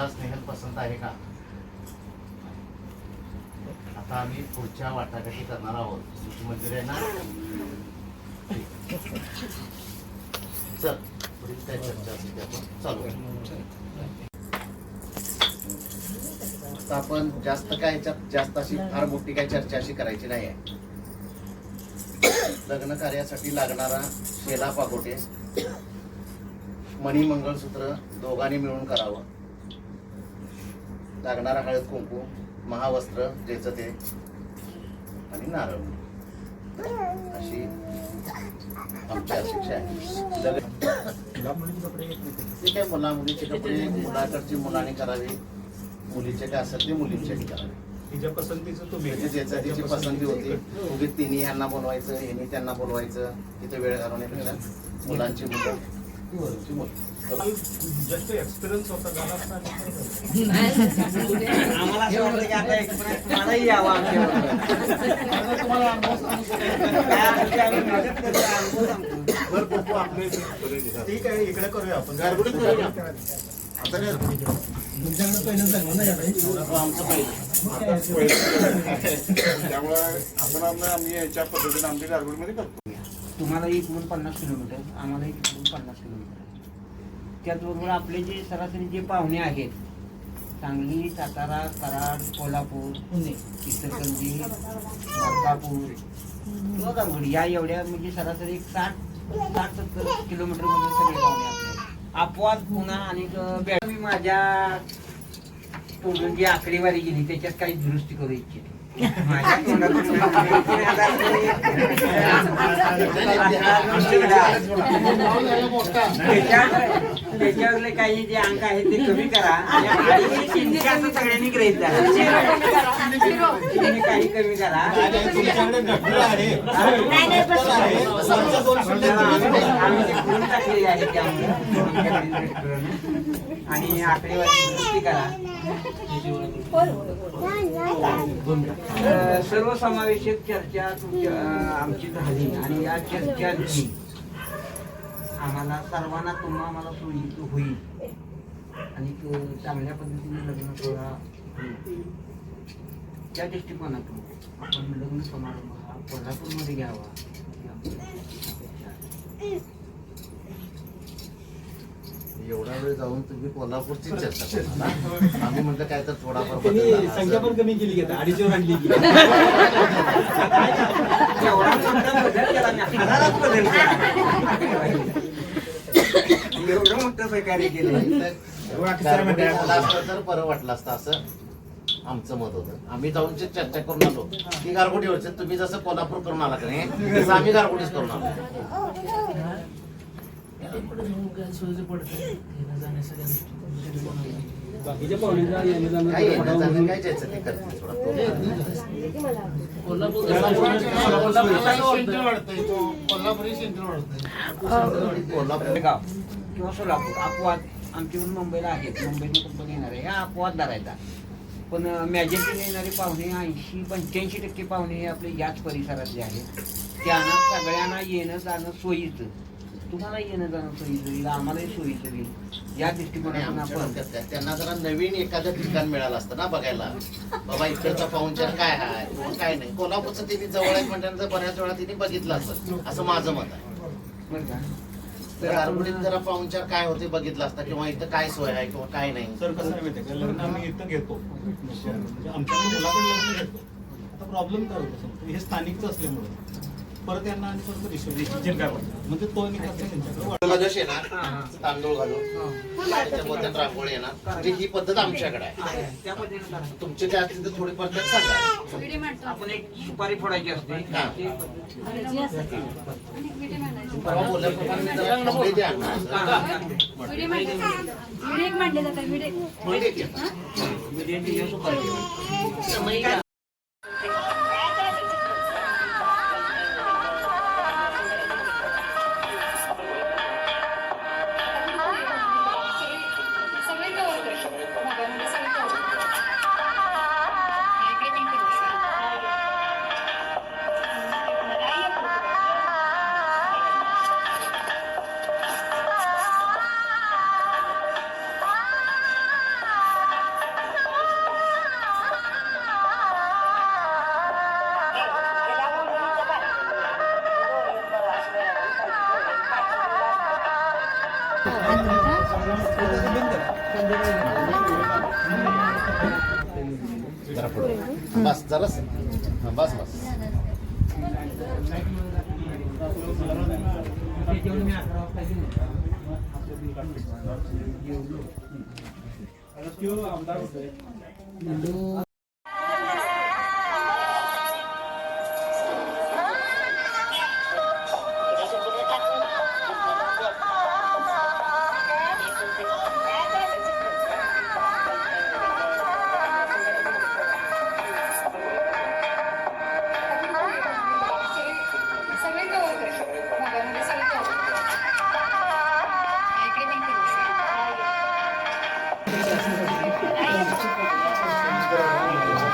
मुलीला स्नेहल पसंत आहे का? आता आम्ही पुढच्या वाटाघाटी करणार आहोत. तुमची मंजुरी आहे ना? चल पुढील काय चर्चा असेल ते आपण चालू. आपण जास्त काय ह्याच्यात जास्त अशी फार मोठी काय चर्चा अशी करायची नाही आहे. लग्न कार्यासाठी लागणारा शेला पागोटे मणी मंगळसूत्र दोघांनी मिळून करावं. लागणारा हळद कुंकू महावस्त्र ज्याचं ते आणि नारळ. अशी आमची अपेक्षा आहे. काय मुला मुलीचे कपडे मुलाकडची मुलाने करावे. मुलीचे काय असेल ते मुलींसाठी करावे. तिच्या पसंतीचं तुम्ही. ज्याचा तिची पसंती होती. उगीच तिन्ही यांना बोलवायचं यांनी त्यांना बोलवायचं तिथे वेळ घालवण्यापेक्षा मुलांची मुलं मुलांची मुलं जस्ट एक्सपिरियन्स होता झाला आम्हाला असं वाटलं की आता एक्सपिरियन्स मलाही यावा ठीक आहे इकडे करूया आपण गारगुडीत करूया. आता आमचं पहिलं त्यामुळे आपण आम्ही याच्या पद्धतीने आमच्या गारगुडीमध्ये करतो तुम्हाला इकडून पन्नास किलोमीटर आम्हाला इकडून पन्नास किलोमीटर त्याचबरोबर आपले जे सरासरी जे पाहुणे आहेत सांगली सातारा कराड कोल्हापूर पुणे इचलकरंजी मलकापूर किंवा गारगोडी या एवढ्या म्हणजे सरासरी एक साठ साठ सत्तर किलोमीटरमध्ये सगळे पाहुणे आपले अपवाद पुन्हा आणि बॅटरी मी माझ्या जी आकडेवारी गेली त्याच्यात काही दुरुस्ती करू इच्छिते त्याच्यावरले काही जे अंक आहेत ते कमी करा आणि शिंदे असं सगळ्यांनी ग्रहित धरा. काही कमी करा आम्ही ते टाकलेले आहे त्यामुळे आणि आकडेवारी करा सर्वसमावेशक चर्चा तुमच्या आमची झाली आणि या चर्चांची आम्हाला सर्वांना तुम्हा आम्हाला सोयी होईल. आणि चांगल्या पद्धतीने लग्न सोहळा होईल. त्या दृष्टिकोनातून आपण लग्न समारंभ हा कोल्हापूरमध्ये घ्यावा ही आमची अपेक्षा आहे. एवढा वेळ जाऊन तुम्ही कोल्हापूरची चर्चा करणार आम्ही म्हटलं काय तर थोडाफार बदल झाला संख्या पण असेल. कमी केली आणली की. एवढा मोठा बदल केला गारगोटी झाला असतं तर बरं वाटलं असतं असं आमचं मत होतं. आम्ही जाऊन जे चर्चा करून आलो की गारगोटीवरचे तुम्ही जसं कोल्हापूर करून आला का नाही तसं आम्ही गारगोटीच करून आलो. बाकीच्या पाहुण्यांचा येणं काय येणं जाणं काय ते कोल्हापूर गाव किंवा सोलापूर अपवाद आमच्याकडून मुंबईला आहेत मुंबईने कंपनी येणार आहे हा अपवाद धरायचा पण मॅजेंटीने येणारे पाहुणे ऐंशी पंच्याऐंशी टक्के पाहुणे हे आपले याच परिसरातले आहेत त्यांना सगळ्यांना येणं जाणं सोयीचं तुम्हाला येणं जाणं सोयीचं होईल आम्हालाही सोयीचं होईल या दृष्टिकोनातून आमच्या आपण डोक्यात काय, त्यांना जरा नवीन एखादं ठिकाण मिळालं असतं ना बघायला. बाबा इकडचा पाहुणचार काय आहे किंवा काय नाही. कोल्हापूरचं तिने जवळ आहे म्हटल्यानंतर बऱ्याच वेळा तिने बघितलं असतं. असं माझं मत आहे. बरं का? तर जरा पाहुणचार काय होते बघितलं असतं किंवा इथं काय सोय आहे किंवा काय नाही? सर कसं आहे माहिती आहे का? लग्न आम्ही इथं घेतो. म्हणजे आमच्याकडे मुलाकडे लग्न घेतो. आता प्रॉब्लेम काय होतो सांगतो हे स्थानिकचं असल्यामुळे. परत यांना आणि परत रिसिजन काय म्हणजे तो निकाल त्यांच्याकडे येणार. तांदूळ घालून. हो. त्याच्या मोत्यात रांगोळी येणार म्हणजे ही पद्धत आमच्याकडे आहे. तुमची काय असतील तर थोडी पद्धत सांगा आपण एक सुपारी फोडायची असते. परवा बोलल्याप्रमाणे जरा कपडे द्या मांडले जातात सुपारी जेवण मी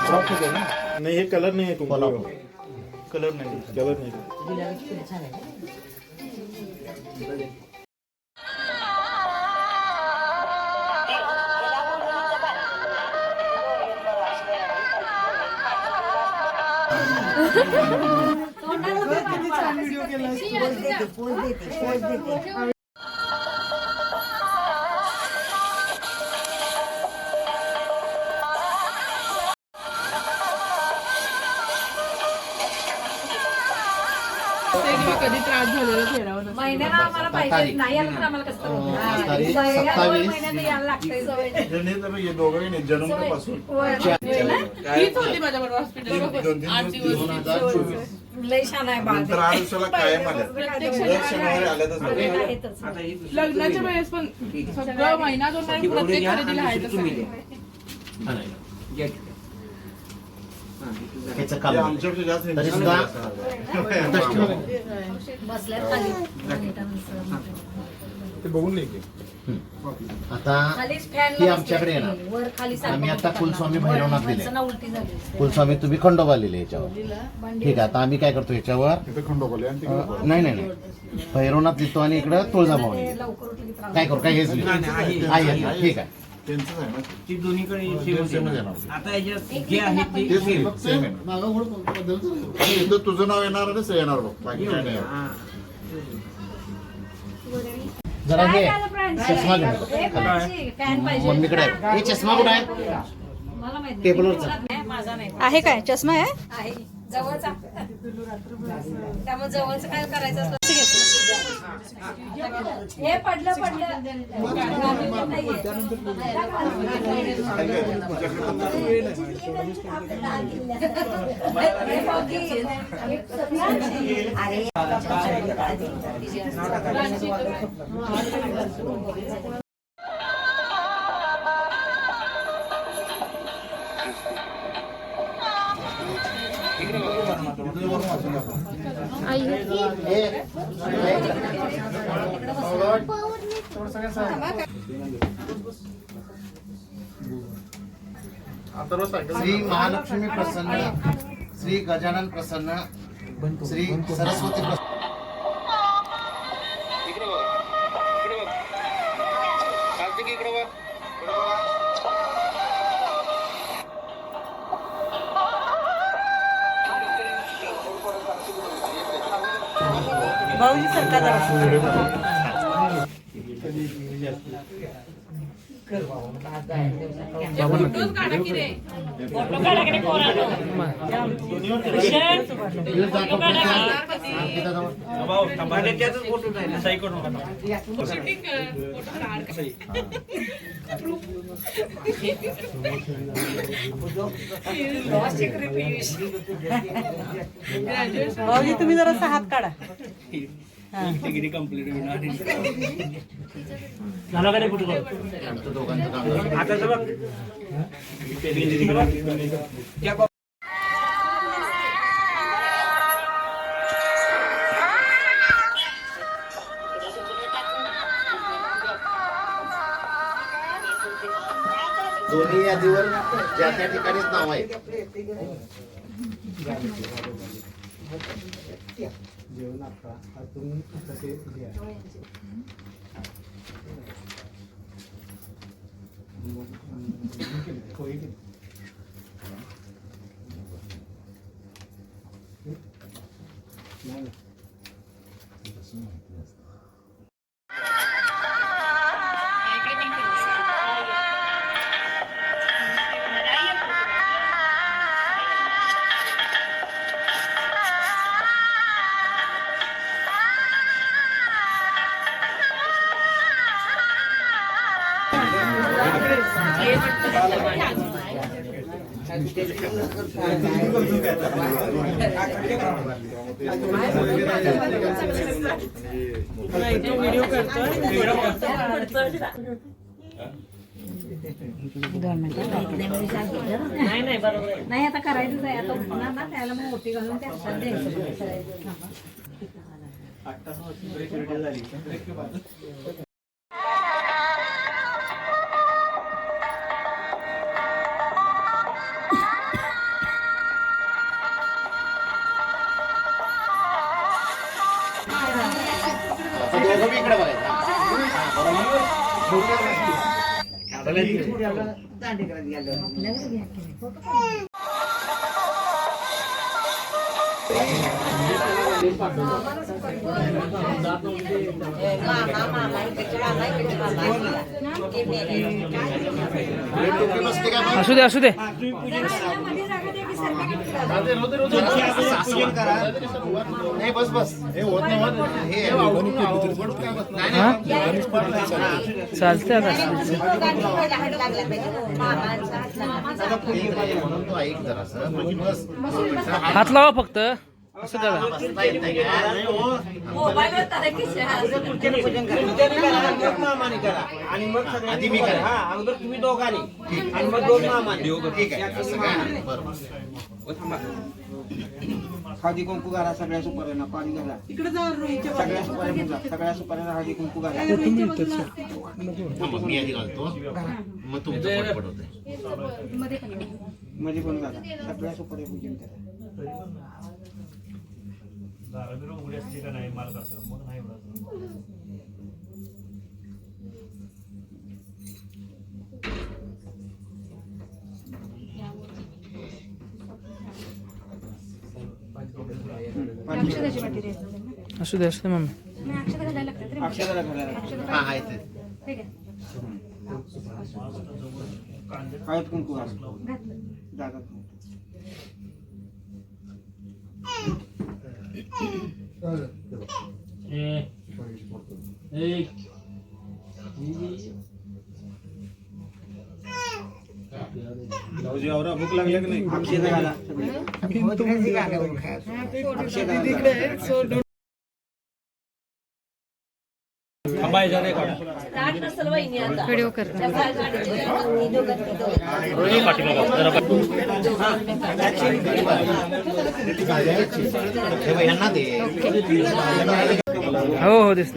नाही हे कलर नाही आहे तुम्हाला कोल्हापूर. कलर नाही कलर नाही कधी महिन्याला आम्हाला पाहिजे नाही आलं तर आम्हाला कसं अं, तारीख महिन्याला दोन सत्तावीस. महिन्यांनी यायला लागतंय. जने तर हे दोघंही नाही जन्मल्यापासून होय. हीच होती माझ्या बरोबर दोन हॉस्पिटल आठ तीन दिवस. दोन हजार चोवीस. लय छान आहे बाळ नंतर आठ दिवसाला कायम आल्या. दर शनिवारी आल्यातच सगळे नाही. आहेतच. आता ही लग्नाच्या वेळेस पण सगळं महिना दोन ती महिने प्रत्येक खरेदीला आहे. हा. घ्या. की. हा. त्याचं काम नाही. तरी सुद्धा आताच ठेवा. बसल्यात खाली मॉनिटरनुसार. ते बघून नाही की आता खालीच ती आमच्याकडे येणार. वर खाली आम्ही आता कुलस्वामी भैरवनाथ दिले. माणसांना उलटी झाली कुलस्वामी तुम्ही खंडोबा लिहिले याच्यावर ठीक आहे आता आम्ही काय करतो याच्यावर तिथे खंडोबाले आणि तिकडे अं, नाही नाही नाही भैरवनाथ लिहितो आणि इकडं तुळजाभवानी ते लिहितो. लवकर उठली की त्रास काय करू काय हेच आहे. आहे, ठीक आहे त्यांचंच आहे ना ती दोन्हीकडे दोन सेमच सेमच येणार. येणार. आता याच्यात जे आहे ते तेच आहे ना. आणि इथं तुझं नाव येणार आणि ते येणार बघ बाकी काय नाही हा. जरा काय हे? चष्मा मम्मीकडे आहे. हे चष्मा कुठे आहे मला माहीत नाही. टेबलवरचा. नाही, माझा नाही आहे काय चष्मा आहे आहे जवळचा त्यामुळे जवळचं काय करायचं असलं. हे पडलं पडलं. गावी पण श्री महालक्ष्मी प्रसन्न श्री गजानन प्रसन्न श्री सरस्वती प्रसन्न। भाऊजी सरकार जरा भाऊजी तुम्ही जरासा हात काढा. दाखव प्रत्येक. अंकिता जवळ. आणि त्यातच फोटो जाईल. शूटिंग कर फोटो काढ ग्रॅज्युएशन भाऊजी तुम्ही जरा हात काढा आमचं दोघांचं काम झालं. आता तर बघ. त्या बघ. दोन्ही यादीवर ज्या त्या ठिकाणीच नाव आहे इकडे नाही नाही आता करायचंच आहे. आता उठणार ना त्याला मग मोठी घालून त्या हातात द्यायचं. बी इकडे बघायचं असू दे. असू दे. नाही बस बस हे होत नाही होत हे चालते आता हात लावा फक्त. असं करा हो. आणि मग आधी सगळ्यांनी मी करा. हा अगोदर तुम्ही दोघांनी आणि मग दोन मामाने हळदी कुंकू घाला सगळ्या सुपाऱ्यांना पाणी घाला सगळ्या सुपाऱ्यांना सगळ्या सुपाऱ्यांना हळदी कुंकू घाला मग मी आधी घालतो मग तुमचं पटपट होतंयमध्ये पण घाला सगळ्या सुपाऱ्या पूजन करा असू दे असू दे मम्मी. अक्षराला घालायला हा आहे. ते हळद कुंकू घाला जागा भूक लागली की नाही? व्हिडिओ करतो हे हो दिसत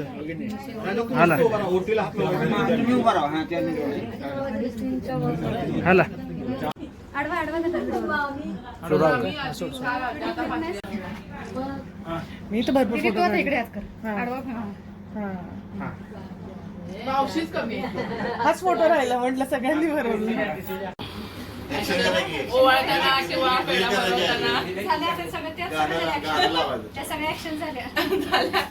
हा मी तर भरपूर फोटो इकडे. हाच फोटो राहिला म्हटलं सगळ्यांनी बरोबर ओवाळताना किंवा पेढा बनवताना झाल्या आता सगळं. त्या सगळ्या action- त्या सगळ्या ऍक्शन झाल्या.